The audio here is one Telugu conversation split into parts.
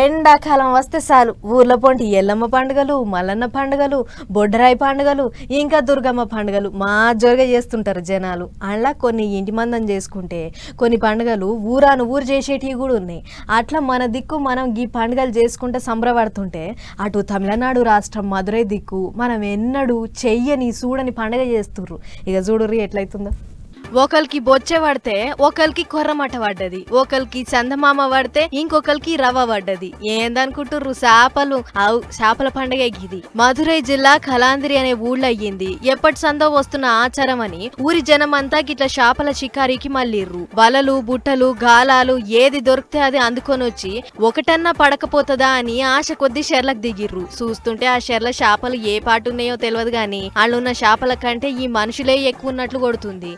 ఎండాకాలం వస్తే చాలు. ఊర్లో పొంటి ఎల్లమ్మ పండుగలు మల్లన్న పండుగలు బొడ్డరాయి పండుగలు ఇంకా దుర్గమ్మ పండుగలు మా జోరుగా చేస్తుంటారు జనాలు. అలా కొన్ని ఇంటి మందం చేసుకుంటే కొన్ని పండుగలు ఊరాను ఊరు చేసేటివి కూడా ఉన్నాయి. అట్లా మన దిక్కు మనం ఈ పండుగలు చేసుకుంటే సంబరపడుతుంటే అటు తమిళనాడు రాష్ట్రం మధురై దిక్కు మనం ఎన్నడూ చెయ్యని చూడని పండుగ చేస్తుర్రు. ఇక చూడుర్రి ఎట్లయితుందో. ఒకరికి బొచ్చే పడితే ఒకరికి కొర్రమట పడ్డది. ఒకరికి చందమామ పడితే ఇంకొకరికి రవ్వ పడ్డది. ఏందనుకుంటుర్రు చేపలు? అవు చేపల పండగ ఇది మధురై జిల్లా కలాంద్రి అనే ఊళ్ళో అయ్యింది. ఎప్పటి సందో వస్తున్న ఆచారం అని ఊరి జనం అంతా గిట్ల చేపల షికారికి మళ్ళీర్రు. వలలు బుట్టలు గాలాలు ఏది దొరికితే అది అందుకొని వచ్చి ఒకటన్నా పడకపోతుందా అని ఆశ కొద్ది షెర్లకు దిగిర్రు. చూస్తుంటే ఆ షెర్ల చేపలు ఏ పాటున్నాయో తెలియదు గాని వాళ్ళున్న చేపల కంటే ఈ మనుషులే ఎక్కువ ఉన్నట్లు కొడుతుంది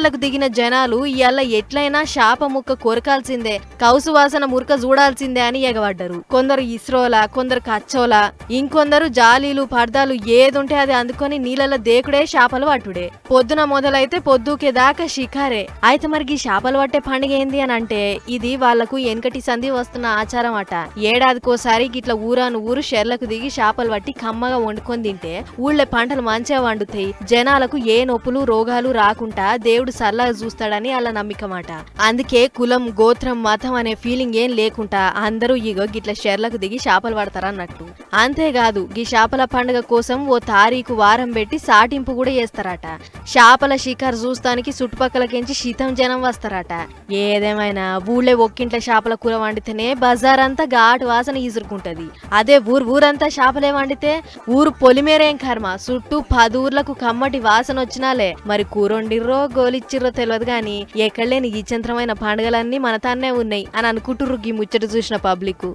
నీళ్ళకు దిగిన జనాలు ఇవాళ ఎట్లయినా శాప ముక్క కొరకాల్సిందే కౌసు వాసన మురక చూడాల్సిందే అని ఎగబడ్డరు. కొందరు ఇస్రోలా కొందరు కచ్చోలా ఇంకొందరు జాలీలు పర్దాలు ఏదుంటే అది అందుకొని నీళ్ళలో దేకుడే చేపలు పట్టుడే. పొద్దున మొదలైతే పొద్దుకే దాకా షికారే అయితే మరి ఈ చేపలు పట్టే పండుగ ఏంది అని అంటే ఇది వాళ్ళకు వెనకటి సంధి వస్తున్న ఆచారం అట ఏడాదికోసారి గిట్ల ఊరాను ఊరు షెర్లకు దిగి చేపలు పట్టి కమ్మగా వండుకొని తింటే ఊళ్ళే పంటలు మంచిగా వండుతాయి జనాలకు ఏ నొప్పులు రోగాలు రాకుండా దేవుడు సల్లాగా చూస్తాడని అలా నమ్మకమాట. అందుకే కులం గోత్రం మతం అనే ఫీలింగ్ ఏం లేకుండా అందరూ ఇగో గిట్ల షెర్లకు దిగి చేపలు పడతారన్నట్టు. అంతేకాదు ఈ చేపల పండుగ కోసం ఓ తారీఖు వారం పెట్టి సాటింపు కూడా చేస్తారట. చేపల షికారు చూస్తానికి చుట్టుపక్కలకించి శీతం జనం వస్తారట. ఏదేమైనా ఊళ్ళో ఒక్కింట్ల చేపల కూర వండితేనే బజార్ అంతా ఘాటు వాసన ఈసురుకుంటది. అదే ఊరు ఊరంతా చేపలే వండితే ఊరు పొలిమేరేం కర్మ. చుట్టూ పదూర్లకు కమ్మటి వాసన వచ్చినాలే మరి కూరొండిర్రో ఇచ్చిర్రో తెలియదు గాని ఎక్కడలేని ఈ చంద్రమైన పండుగలన్నీ మన తాన్నే ఉన్నాయి అని అనుకుంటుర్రు ఈ ముచ్చట చూసిన పబ్లిక్